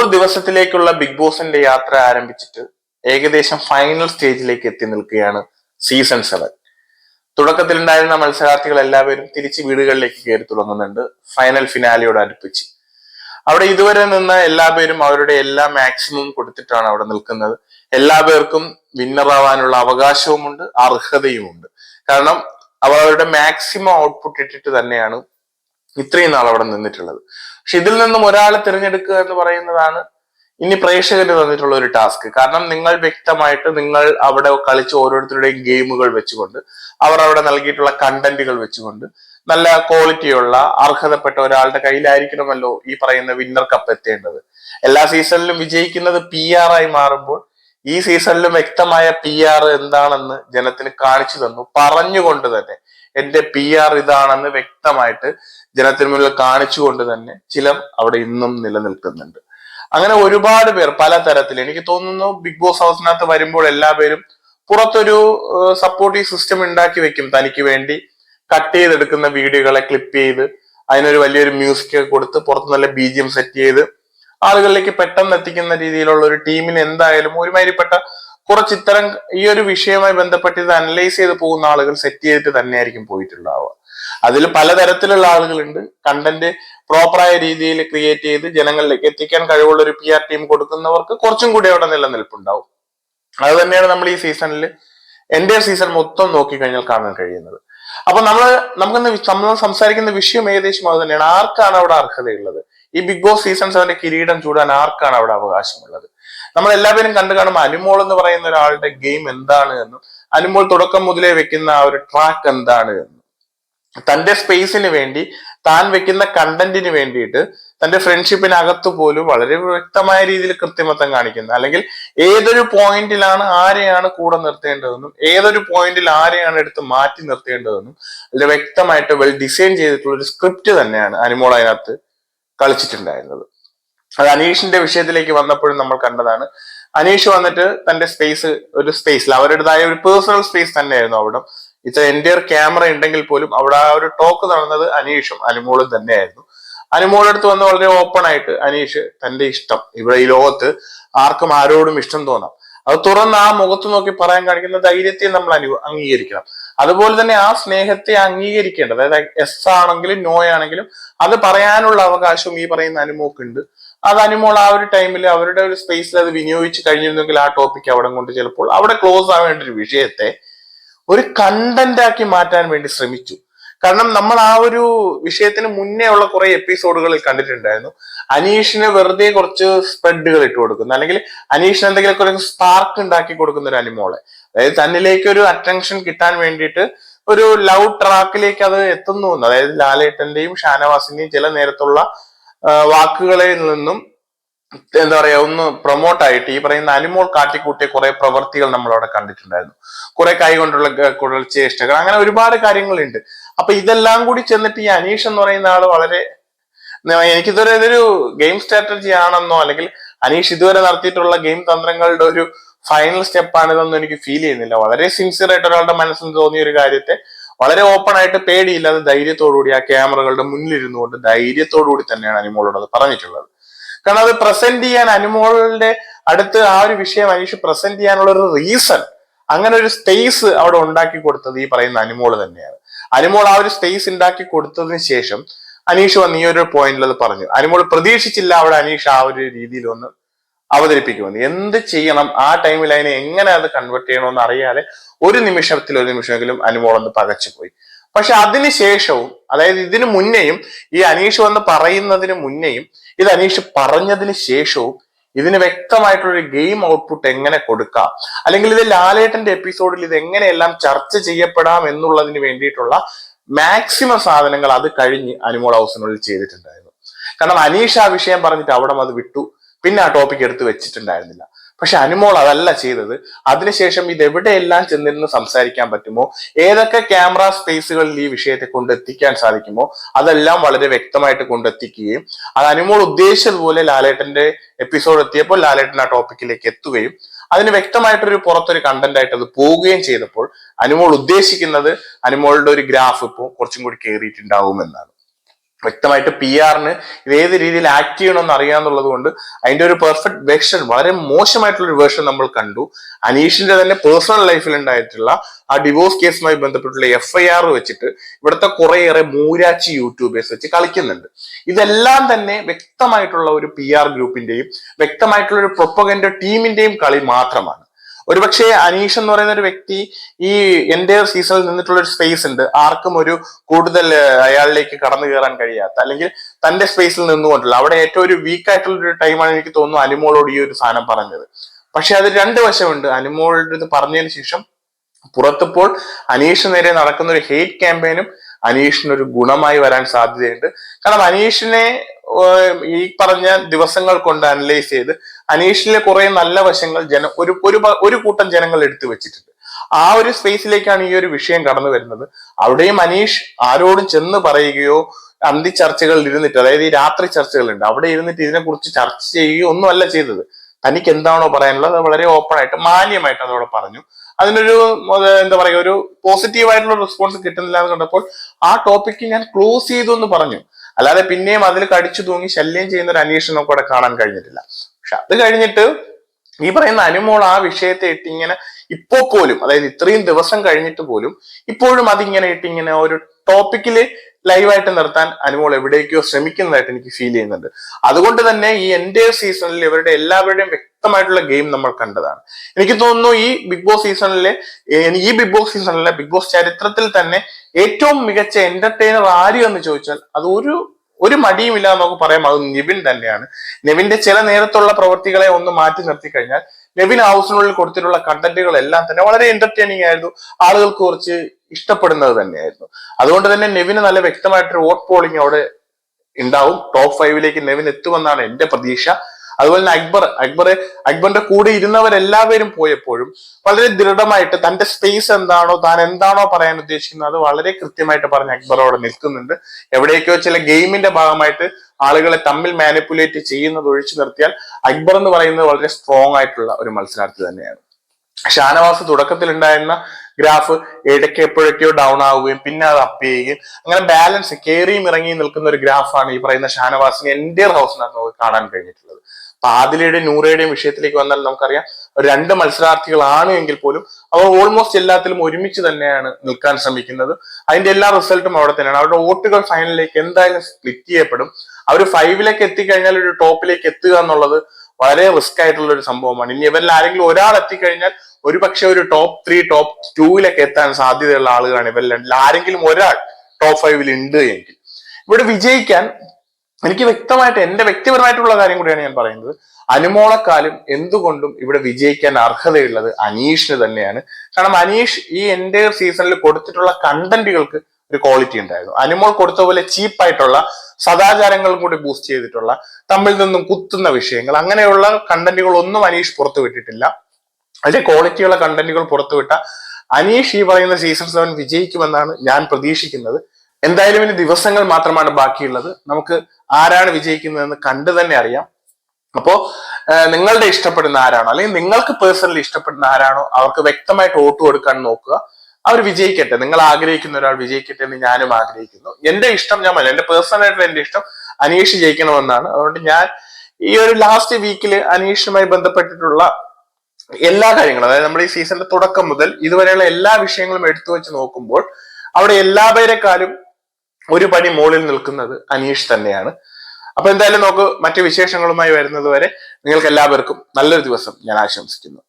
നൂറ് ദിവസത്തിലേക്കുള്ള ബിഗ് ബോസിന്റെ യാത്ര ആരംഭിച്ചിട്ട് ഏകദേശം ഫൈനൽ സ്റ്റേജിലേക്ക് എത്തി നിൽക്കുകയാണ് സീസൺ സെവൻ തുടക്കത്തിലുണ്ടായിരുന്ന മത്സരാർത്ഥികൾ എല്ലാവരും തിരിച്ച് വീടുകളിലേക്ക് കയറി തുടങ്ങുന്നുണ്ട്. ഫൈനൽ ഫിനാലിയോട് അടുപ്പിച്ച്. അവിടെ ഇതുവരെ നിന്ന് എല്ലാവരും അവരുടെ എല്ലാ മാക്സിമം കൊടുത്തിട്ടാണ് അവിടെ നിൽക്കുന്നത്. എല്ലാ പേർക്കും വിന്നറാവാനുള്ള അവകാശവുമുണ്ട് അർഹതയുമുണ്ട്. കാരണം അവർ അവരുടെ മാക്സിമം ഔട്ട്പുട്ട് ഇട്ടിട്ട് തന്നെയാണ് ഇത്രയും നാൾ അവിടെ നിന്നിട്ടുള്ളത്. പക്ഷെ ഇതിൽ നിന്നും ഒരാളെ തിരഞ്ഞെടുക്കുക എന്ന് പറയുന്നതാണ് ഇനി പ്രേക്ഷകന് തന്നിട്ടുള്ള ഒരു ടാസ്ക്. കാരണം നിങ്ങൾ വ്യക്തമായിട്ട് നിങ്ങൾ അവിടെ കളിച്ച ഓരോരുത്തരുടെയും ഗെയിമുകൾ വെച്ചുകൊണ്ട് അവർ അവിടെ നൽകിയിട്ടുള്ള കണ്ടന്റുകൾ വെച്ചുകൊണ്ട് നല്ല ക്വാളിറ്റിയുള്ള അർഹതപ്പെട്ട ഒരാളുടെ കയ്യിലായിരിക്കണമല്ലോ ഈ പറയുന്ന വിന്നർ കപ്പ് എത്തേണ്ടത്. എല്ലാ സീസണിലും വിജയിക്കുന്നത് പി ആർ ആയി മാറുമ്പോൾ ഈ സീസണിലും വ്യക്തമായ പി ആർ എന്താണെന്ന് ജനത്തിന് കാണിച്ചു തന്നു. പറഞ്ഞുകൊണ്ട് തന്നെ എന്റെ പി ആർ ഇതാണെന്ന് വ്യക്തമായിട്ട് ജനത്തിന് മുന്നിൽ കാണിച്ചുകൊണ്ട് തന്നെ ചിലർ അവിടെ ഇന്നും നിലനിൽക്കുന്നുണ്ട്. അങ്ങനെ ഒരുപാട് പേർ പല തരത്തിൽ എനിക്ക് തോന്നുന്നു ബിഗ് ബോസ് ഹൗസിനകത്ത് വരുമ്പോൾ എല്ലാ പേരും പുറത്തൊരു സപ്പോർട്ടീവ് സിസ്റ്റം ഉണ്ടാക്കി വെക്കും. തനിക്ക് വേണ്ടി കട്ട് ചെയ്തെടുക്കുന്ന വീഡിയോകളെ ക്ലിപ്പ് ചെയ്ത് അതിനൊരു വലിയൊരു മ്യൂസിക് കൊടുത്ത് പുറത്ത് നല്ല ബി ജി എം സെറ്റ് ചെയ്ത് ആളുകളിലേക്ക് പെട്ടെന്ന് എത്തിക്കുന്ന രീതിയിലുള്ള ഒരു ടീമിന് എന്തായാലും ഒരുമാതിരിപ്പെട്ട കുറച്ച് ഇത്തരം ഈ ഒരു വിഷയവുമായി ബന്ധപ്പെട്ട് ഇത് അനലൈസ് ചെയ്ത് പോകുന്ന ആളുകൾ സെറ്റ് ചെയ്തിട്ട് തന്നെയായിരിക്കും പോയിട്ടുണ്ടാവുക. അതിൽ പലതരത്തിലുള്ള ആളുകളുണ്ട്. കണ്ടന്റ് പ്രോപ്പറായ രീതിയിൽ ക്രിയേറ്റ് ചെയ്ത് ജനങ്ങളിലേക്ക് എത്തിക്കാൻ കഴിവുള്ള ഒരു പി ആർ ടീം കൊടുക്കുന്നവർക്ക് കുറച്ചും കൂടി അവിടെ നിലനിൽപ്പുണ്ടാവും. അത് തന്നെയാണ് നമ്മൾ ഈ സീസണിൽ എന്റെ സീസൺ മൊത്തം നോക്കിക്കഴിഞ്ഞാൽ കാണാൻ കഴിയുന്നത്. അപ്പൊ നമ്മൾ നമുക്കിന്ന് നമ്മൾ സംസാരിക്കുന്ന വിഷയം ഏകദേശം അത് തന്നെയാണ്. ആർക്കാണ് അവിടെ അർഹതയുള്ളത്? ഈ ബിഗ് ബോസ് സീസൺ സെവന്റെ കിരീടം ചൂടാൻ ആർക്കാണ് അവിടെ അവകാശമുള്ളത്? നമ്മൾ എല്ലാവരും കണ്ടു കാണുമ്പോൾ അനുമോൾ എന്ന് പറയുന്ന ഒരാളുടെ ഗെയിം എന്താണ് എന്നും അനുമോൾ തുടക്കം മുതലേ വെക്കുന്ന ആ ഒരു ട്രാക്ക് എന്താണ് എന്നും. തന്റെ സ്പേസിന് വേണ്ടി താൻ വെക്കുന്ന കണ്ടന്റിന് വേണ്ടിയിട്ട് തന്റെ ഫ്രണ്ട്ഷിപ്പിനകത്ത് പോലും വളരെ വ്യക്തമായ രീതിയിൽ കൃത്രിമത്വം കാണിക്കുന്നത്. അല്ലെങ്കിൽ ഏതൊരു പോയിന്റിലാണ് ആരെയാണ് കൂടെ നിർത്തേണ്ടതെന്നും ഏതൊരു പോയിന്റിൽ ആരെയാണ് എടുത്ത് മാറ്റി നിർത്തേണ്ടതെന്നും അല്ലെ വ്യക്തമായിട്ട് വെൽ ഡിസൈൻ ചെയ്തിട്ടുള്ള ഒരു സ്ക്രിപ്റ്റ് തന്നെയാണ് അനിമോൾ അതിനകത്ത് കളിച്ചിട്ടുണ്ടായിരുന്നത്. അത് അനീഷിന്റെ വിഷയത്തിലേക്ക് വന്നപ്പോഴും നമ്മൾ കണ്ടതാണ്. അനീഷ് വന്നിട്ട് തന്റെ സ്പേസ് ഒരു സ്പേസിൽ അവരുടേതായ ഒരു പേഴ്സണൽ സ്പേസ് തന്നെയായിരുന്നു അവിടെ. ഇത്ര എന്റെ ക്യാമറ ഉണ്ടെങ്കിൽ പോലും അവിടെ ആ ഒരു ടോക്ക് നടന്നത് അനീഷും അനുമോളും തന്നെയായിരുന്നു. അനുമോളുടെ അടുത്ത് വന്ന് വളരെ ഓപ്പൺ ആയിട്ട് അനീഷ് തന്റെ ഇഷ്ടം. ഇവിടെ ഈ ലോകത്ത് ആർക്കും ആരോടും ഇഷ്ടം തോന്നാം. അത് തുറന്ന് ആ മുഖത്ത് നോക്കി പറയാൻ കാണിക്കുന്ന ധൈര്യത്തെ നമ്മൾ അനു അംഗീകരിക്കണം. അതുപോലെ തന്നെ ആ സ്നേഹത്തെ അംഗീകരിക്കേണ്ടത് അതായത് എസ് ആണെങ്കിലും നോ ആണെങ്കിലും അത് പറയാനുള്ള അവകാശവും ഈ പറയുന്ന അനുമോക്കുണ്ട്. അത് അനുമോൾ ആ ഒരു ടൈമിൽ അവരുടെ ഒരു സ്പേസിൽ അത് വിനിയോഗിച്ച് കഴിഞ്ഞിരുന്നെങ്കിൽ ആ ടോപ്പിക് അവിടെ കൊണ്ട് ചിലപ്പോൾ അവിടെ ക്ലോസ് ആവേണ്ട ഒരു വിഷയത്തെ ഒരു കണ്ടന്റ് ആക്കി മാറ്റാൻ വേണ്ടി ശ്രമിച്ചു. കാരണം നമ്മൾ ആ ഒരു വിഷയത്തിന് മുന്നേ ഉള്ള കുറെ എപ്പിസോഡുകളിൽ കണ്ടിട്ടുണ്ടായിരുന്നു. അനീഷിന് വെറുതെ കുറച്ച് സ്പ്രെഡുകൾ ഇട്ട് കൊടുക്കുന്നു. അല്ലെങ്കിൽ അനീഷിന് എന്തെങ്കിലും കുറെ സ്പാർക്ക് ഉണ്ടാക്കി കൊടുക്കുന്ന ഒരു അനിമോളെ. അതായത് തന്നിലേക്ക് ഒരു അറ്റൻഷൻ കിട്ടാൻ വേണ്ടിയിട്ട് ഒരു ലവ് ട്രാക്കിലേക്ക് അത് എത്തുന്നു. അതായത് ലാലേട്ടന്റെയും ഷാനവാസിന്റെയും ചില നേരത്തുള്ള വാക്കുകളിൽ നിന്നും എന്താ പറയാ ഒന്ന് പ്രൊമോട്ട് ആയിട്ട് ഈ പറയുന്ന അനിമോൾ കാട്ടിക്കൂട്ടിയ കുറെ പ്രവൃത്തികൾ നമ്മൾ അവിടെ കണ്ടിട്ടുണ്ടായിരുന്നു. കുറെ കൈ കൊണ്ടുള്ള കൂടുതൽ ചേഷ്ടകൾ അങ്ങനെ ഒരുപാട് കാര്യങ്ങളുണ്ട്. അപ്പൊ ഇതെല്ലാം കൂടി ചെന്നിട്ട് ഈ അനീഷ് എന്ന് പറയുന്ന ആൾ വളരെ എനിക്കിതുവരെ ഇതൊരു ഗെയിം സ്ട്രാറ്റജി ആണെന്നോ അല്ലെങ്കിൽ അനീഷ് ഇതുവരെ നടത്തിയിട്ടുള്ള ഗെയിം തന്ത്രങ്ങളുടെ ഒരു ഫൈനൽ സ്റ്റെപ്പ് ആണിതെന്നും എനിക്ക് ഫീൽ ചെയ്യുന്നില്ല. വളരെ സിൻസിയർ ആയിട്ട് ഒരാളുടെ മനസ്സിൽ തോന്നിയ ഒരു കാര്യത്തെ വളരെ ഓപ്പൺ ആയിട്ട് പേടിയില്ലാതെ ധൈര്യത്തോടുകൂടി ആ ക്യാമറകളുടെ മുന്നിലിരുന്നു കൊണ്ട് ധൈര്യത്തോടുകൂടി തന്നെയാണ് അനിമോളോട് അത് പറഞ്ഞിട്ടുള്ളത്. കാരണം അത് പ്രസന്റ് ചെയ്യാൻ അനുമോളുടെ അടുത്ത് ആ ഒരു വിഷയം അനീഷ് പ്രസന്റ് ചെയ്യാനുള്ള ഒരു റീസൺ അങ്ങനെ ഒരു സ്പേസ് അവിടെ ഉണ്ടാക്കി കൊടുത്തത് ഈ പറയുന്ന അനുമോൾ തന്നെയാണ്. അനുമോൾ ആ ഒരു സ്പേസ് ഉണ്ടാക്കി കൊടുത്തതിന് ശേഷം അനീഷ് വന്ന് ഈ ഒരു പോയിന്റിൽ അത് പറഞ്ഞു. അനുമോൾ പ്രതീക്ഷിച്ചില്ല അവിടെ അനീഷ് ആ ഒരു രീതിയിൽ ഒന്ന് അവതരിപ്പിക്കുമെന്ന് എന്ത് ചെയ്യണം? ആ ടൈമിൽ അതിനെ എങ്ങനെ അത് കൺവേർട്ട് ചെയ്യണമെന്ന് അറിയാതെ ഒരു നിമിഷത്തിൽ ഒരു നിമിഷമെങ്കിലും അനുമോൾ ഒന്ന് പകച്ചുപോയി. പക്ഷെ അതിനുശേഷവും അതായത് ഇതിനു മുന്നേയും ഈ അനീഷ് വന്ന് പറയുന്നതിന് മുന്നേയും ഇത് അനീഷ് പറഞ്ഞതിന് ശേഷവും ഇതിന് വ്യക്തമായിട്ടുള്ള ഗെയിം ഔട്ട്പുട്ട് എങ്ങനെ കൊടുക്കാം? അല്ലെങ്കിൽ ഇത് ലാലേട്ടന്റെ എപ്പിസോഡിൽ ഇത് എങ്ങനെയെല്ലാം ചർച്ച ചെയ്യപ്പെടാം എന്നുള്ളതിന് വേണ്ടിയിട്ടുള്ള മാക്സിമം സാധനങ്ങൾ അത് കഴിഞ്ഞ് അനിമോൾ ഹൗസിനുള്ളിൽ ചെയ്തിട്ടുണ്ടായിരുന്നു. കാരണം അനീഷ് ആ വിഷയം പറഞ്ഞിട്ട് അവിടെ അത് വിട്ടു. പിന്നെ ആ ടോപ്പിക് എടുത്ത് വെച്ചിട്ടുണ്ടായിരുന്നില്ല. പക്ഷെ അനുമോൾ അതല്ല ചെയ്തത്. അതിനുശേഷം ഇത് എവിടെയെല്ലാം ചെന്നിരുന്ന് സംസാരിക്കാൻ പറ്റുമോ? ഏതൊക്കെ ക്യാമറ സ്പേസുകളിൽ ഈ വിഷയത്തെ കൊണ്ടെത്തിക്കാൻ സാധിക്കുമോ? അതെല്ലാം വളരെ വ്യക്തമായിട്ട് കൊണ്ടെത്തിക്കുകയും അത് അനുമോൾ ഉദ്ദേശിച്ചതുപോലെ ലാലേട്ടന്റെ എപ്പിസോഡ് എത്തിയപ്പോൾ ലാലേട്ടൻ ആ ടോപ്പിക്കിലേക്ക് എത്തുകയും അതിന് വ്യക്തമായിട്ടൊരു പുറത്തൊരു കണ്ടന്റ് ആയിട്ട് അത് പോവുകയും ചെയ്തപ്പോൾ അനുമോൾ ഉദ്ദേശിക്കുന്നത് അനുമോളുടെ ഒരു ഗ്രാഫ് ഇപ്പോൾ കുറച്ചും കൂടി കയറിയിട്ടുണ്ടാവും എന്നാണ് വ്യക്തമായിട്ട് പി ആറിന് ഇത് ഏത് രീതിയിൽ ആക്ട് ചെയ്യണമെന്ന് അറിയാന്നുള്ളത് കൊണ്ട് അതിന്റെ ഒരു പെർഫെക്റ്റ് വേർഷൻ വളരെ മോശമായിട്ടുള്ള ഒരു വേർഷൻ നമ്മൾ കണ്ടു. അനീഷിന്റെ തന്നെ പേഴ്സണൽ ലൈഫിൽ ഉണ്ടായിട്ടുള്ള ആ ഡിവോഴ്സ് കേസുമായി ബന്ധപ്പെട്ടുള്ള എഫ് ഐ ആർ വെച്ചിട്ട് ഇവിടുത്തെ കുറേയേറെ മൂരാച്ചി യൂട്യൂബേഴ്സ് വെച്ച് കളിക്കുന്നുണ്ട്. ഇതെല്ലാം തന്നെ വ്യക്തമായിട്ടുള്ള ഒരു പി ആർ ഗ്രൂപ്പിന്റെയും വ്യക്തമായിട്ടുള്ള ഒരു പ്രൊപ്പഗൻഡ ടീമിന്റെയും കളി മാത്രമാണ്. ഒരുപക്ഷെ അനീഷ് എന്ന് പറയുന്ന ഒരു വ്യക്തി ഈ എന്റെ സീസണിൽ നിന്നിട്ടുള്ള ഒരു സ്പേസ് ഉണ്ട്. ആർക്കും ഒരു കൂടുതൽ അയാളിലേക്ക് കടന്നു കയറാൻ കഴിയാത്ത അല്ലെങ്കിൽ തന്റെ സ്പേസിൽ നിന്നുകൊണ്ടുള്ള. അവിടെ ഏറ്റവും ഒരു വീക്ക് ആയിട്ടുള്ള ഒരു ടൈമാണ് എനിക്ക് തോന്നുന്നു അനുമോളോട് ഈ ഒരു സാധനം പറഞ്ഞത്. പക്ഷെ അത് രണ്ട് വശമുണ്ട്. അനുമോളുടെ ഇത് പറഞ്ഞതിന് ശേഷം പുറത്തിപ്പോൾ അനീഷ് നേരെ നടക്കുന്ന ഒരു ഹെയ്റ്റ് ക്യാമ്പയിനും അനീഷിന് ഒരു ഗുണമായി വരാൻ സാധ്യതയുണ്ട്. കാരണം അനീഷിനെ ഈ പറഞ്ഞ ദിവസങ്ങൾ കൊണ്ട് അനലൈസ് ചെയ്ത് അനീഷിലെ കുറെ നല്ല വശങ്ങൾ ജന ഒരു ഒരു കൂട്ടം ജനങ്ങൾ എടുത്തു വെച്ചിട്ടുണ്ട്. ആ ഒരു സ്പേസിലേക്കാണ് ഈ ഒരു വിഷയം കടന്നു വരുന്നത്. അവിടെയും അനീഷ് ആരോടും ചെന്ന് പറയുകയോ അന്തി ചർച്ചകളിൽ ഇരുന്നിട്ട് അതായത് ഈ രാത്രി ചർച്ചകളുണ്ട് അവിടെ ഇരുന്നിട്ട് ഇതിനെക്കുറിച്ച് ചർച്ച ചെയ്യുകയോ ഒന്നുമല്ല ചെയ്തത്. തനിക്ക് എന്താണോ പറയാനുള്ളത് വളരെ ഓപ്പൺ ആയിട്ട് മാന്യമായിട്ട് അതോടെ പറഞ്ഞു. അതിനൊരു എന്താ പറയുക ഒരു പോസിറ്റീവ് ആയിട്ടുള്ള റെസ്പോൺസ് കിട്ടുന്നില്ല എന്ന് കണ്ടപ്പോൾ ആ ടോപ്പിക്ക് ഞാൻ ക്ലോസ് ചെയ്തു എന്ന് പറഞ്ഞു. അല്ലാതെ പിന്നെയും അതിൽ കടിച്ചു തൂങ്ങി ശല്യം ചെയ്യുന്ന ഒരു അന്വേഷണം അവിടെ കാണാൻ കഴിഞ്ഞിട്ടില്ല. പക്ഷെ അത് കഴിഞ്ഞിട്ട് ഈ പറയുന്ന അനുമോൾ ആ വിഷയത്തെ ഇട്ട് ഇങ്ങനെ ഇപ്പോ പോലും അതായത് ഇത്രയും ദിവസം കഴിഞ്ഞിട്ട് പോലും ഇപ്പോഴും അതിങ്ങനെ ഇട്ടിങ്ങനെ ഒരു ടോപ്പിക്കിൽ ലൈവായിട്ട് നിർത്താൻ അനുമോൾ എവിടേക്കോ ശ്രമിക്കുന്നതായിട്ട് എനിക്ക് ഫീൽ ചെയ്യുന്നുണ്ട്. അതുകൊണ്ട് തന്നെ ഈ എന്റെ സീസണിൽ ഇവരുടെ എല്ലാവരുടെയും വ്യക്തമായിട്ടുള്ള ഗെയിം നമ്മൾ കണ്ടതാണ്. എനിക്ക് തോന്നുന്നു ഈ ബിഗ് ബോസ് സീസണിലെ ഈ ബിഗ് ബോസ് സീസണിലെ ബിഗ് ബോസ് ചരിത്രത്തിൽ തന്നെ ഏറ്റവും മികച്ച എന്റർടൈനർ ആര് എന്ന് ചോദിച്ചാൽ അത് ഒരു ഒരു മടിയും ഇല്ല നമുക്ക് പറയാം അത് നിവിൻ തന്നെയാണ്. നെവിന്റെ ചില നേരത്തുള്ള പ്രവൃത്തികളെ ഒന്ന് മാറ്റി നിർത്തി കഴിഞ്ഞാൽ നെവിൻ ഹൗസിനുള്ളിൽ കൊടുത്തിട്ടുള്ള കണ്ടന്റുകൾ എല്ലാം തന്നെ വളരെ എന്റർടൈനിങ് ആയിരുന്നു. ആളുകൾക്ക് കുറച്ച് ഇഷ്ടപ്പെടുന്നത് തന്നെയായിരുന്നു. അതുകൊണ്ട് തന്നെ നെവിന് നല്ല വ്യക്തമായിട്ടൊരു വോട്ട് പോളിംഗ് അവിടെ ഉണ്ടാവും. ടോപ്പ് ഫൈവിലേക്ക് നെവിൻ എത്തുമെന്നാണ് എന്റെ പ്രതീക്ഷ. അതുപോലെ തന്നെ അക്ബർ അക്ബർ അക്ബറിന്റെ കൂടെ ഇരുന്നവരെല്ലാവരും പോയപ്പോഴും വളരെ ദൃഢമായിട്ട് തന്റെ സ്പേസ് എന്താണോ താൻ എന്താണോ പറയാൻ ഉദ്ദേശിക്കുന്നത് അത് വളരെ കൃത്യമായിട്ട് പറഞ്ഞ് അക്ബർ അവിടെ നിൽക്കുന്നുണ്ട്. എവിടെയൊക്കെയോ ചില ഗെയിമിന്റെ ഭാഗമായിട്ട് ആളുകളെ തമ്മിൽ മാനിപ്പുലേറ്റ് ചെയ്യുന്നത് ഒഴിച്ചു നിർത്തിയാൽ അക്ബർ എന്ന് പറയുന്നത് വളരെ സ്ട്രോങ് ആയിട്ടുള്ള ഒരു മത്സരാർത്ഥി തന്നെയാണ്. ഷാനവാസ് തുടക്കത്തിൽ ഉണ്ടായിരുന്ന ഗ്രാഫ് ഇടയ്ക്ക് എപ്പോഴൊക്കെയോ ഡൗൺ ആവുകയും പിന്നെ അത് അപ്പ് ചെയ്യുകയും അങ്ങനെ ബാലൻസ് കയറിയും ഇറങ്ങിയും നിൽക്കുന്ന ഒരു ഗ്രാഫാണ് ഈ പറയുന്ന ഷാനവാസിന് എന്റെ ഹൗസിനകത്ത് നമുക്ക് കാണാൻ കഴിഞ്ഞിട്ടുള്ളത്. അപ്പൊ ആദിലയുടെയും നൂറയുടെയും വിഷയത്തിലേക്ക് വന്നാൽ നമുക്കറിയാം രണ്ട് മത്സരാർത്ഥികളാണ് എങ്കിൽ പോലും അവർ ഓൾമോസ്റ്റ് എല്ലാത്തിലും ഒരുമിച്ച് തന്നെയാണ് നിൽക്കാൻ ശ്രമിക്കുന്നത്. അതിന്റെ എല്ലാ റിസൾട്ടും അവിടെ തന്നെയാണ്. അവരുടെ വോട്ടുകൾ ഫൈനലിലേക്ക് എന്തായാലും സ്പ്ലിറ്റ് ചെയ്യപ്പെടും. അവർ ഫൈവിലേക്ക് എത്തിക്കഴിഞ്ഞാൽ ഒരു ടോപ്പിലേക്ക് എത്തുക എന്നുള്ളത് വളരെ റിസ്ക് ആയിട്ടുള്ള ഒരു സംഭവമാണ്. ഇനി ഇവരിൽ ആരെങ്കിലും ഒരാൾ എത്തിക്കഴിഞ്ഞാൽ ഒരുപക്ഷെ ഒരു ടോപ്പ് ത്രീ ടോപ്പ് ടൂവിലൊക്കെ എത്താൻ സാധ്യതയുള്ള ആളുകളാണ് ഇവരിൽ രണ്ടിൽ. ആരെങ്കിലും ഒരാൾ ടോപ്പ് ഫൈവിൽ ഉണ്ട് എങ്കിൽ. ഇവിടെ വിജയിക്കാൻ എനിക്ക് വ്യക്തമായിട്ട് എന്റെ വ്യക്തിപരമായിട്ടുള്ള കാര്യം കൂടിയാണ് ഞാൻ പറയുന്നത്. അനുമോളക്കാലും എന്തുകൊണ്ടും ഇവിടെ വിജയിക്കാൻ അർഹതയുള്ളത് അനീഷിന് തന്നെയാണ്. കാരണം അനീഷ് ഈ എന്റെ സീസണിൽ കൊടുത്തിട്ടുള്ള കണ്ടന്റുകൾക്ക് ഒരു ക്വാളിറ്റി ഉണ്ടായിരുന്നു. അനിമോൾ കൊടുത്ത പോലെ ചീപ്പായിട്ടുള്ള സദാചാരങ്ങളും കൂടി ബൂസ്റ്റ് ചെയ്തിട്ടുള്ള തമ്മിൽ നിന്നും കുത്തുന്ന വിഷയങ്ങൾ അങ്ങനെയുള്ള കണ്ടന്റുകൾ ഒന്നും അനീഷ് പുറത്തു വിട്ടിട്ടില്ല. അതിന്റെ ക്വാളിറ്റിയുള്ള കണ്ടന്റുകൾ പുറത്തുവിട്ട അനീഷ് ഈ പറയുന്ന സീസൺ സെവൻ വിജയിക്കുമെന്നാണ് ഞാൻ പ്രതീക്ഷിക്കുന്നത്. എന്തായാലും ഇനി ദിവസങ്ങൾ മാത്രമാണ് ബാക്കിയുള്ളത്. നമുക്ക് ആരാണ് വിജയിക്കുന്നതെന്ന് കണ്ടു തന്നെ അറിയാം. അപ്പോ നിങ്ങളുടെ ഇഷ്ടപ്പെടുന്ന ആരാണോ അല്ലെങ്കിൽ നിങ്ങൾക്ക് പേഴ്സണലി ഇഷ്ടപ്പെടുന്ന ആരാണോ അവർക്ക് വ്യക്തമായിട്ട് വോട്ട് കൊടുക്കാൻ നോക്കുക. അവർ വിജയിക്കട്ടെ. നിങ്ങൾ ആഗ്രഹിക്കുന്ന ഒരാൾ വിജയിക്കട്ടെ എന്ന് ഞാനും ആഗ്രഹിക്കുന്നു. എന്റെ ഇഷ്ടം ഞാൻ പറയാം എന്റെ പേഴ്സണൽ എന്റെ ഇഷ്ടം അനീഷ് ജയിക്കണമെന്നാണ്. അതുകൊണ്ട് ഞാൻ ഈ ഒരു ലാസ്റ്റ് വീക്കിൽ അനീഷുമായി ബന്ധപ്പെട്ടിട്ടുള്ള എല്ലാ കാര്യങ്ങളും അതായത് നമ്മുടെ ഈ സീസണിന്റെ തുടക്കം മുതൽ ഇതുവരെയുള്ള എല്ലാ വിഷയങ്ങളും എടുത്തു വെച്ച് നോക്കുമ്പോൾ അവിടെ എല്ലാവരെക്കാളും ഒരു പടി മുകളിൽ നിൽക്കുന്നത് അനീഷ് തന്നെയാണ്. അപ്പൊ എന്തായാലും നോക്ക് മറ്റു വിശേഷങ്ങളുമായി വരുന്നത് വരെ നിങ്ങൾക്ക് എല്ലാവർക്കും നല്ലൊരു ദിവസം ഞാൻ ആശംസിക്കുന്നു.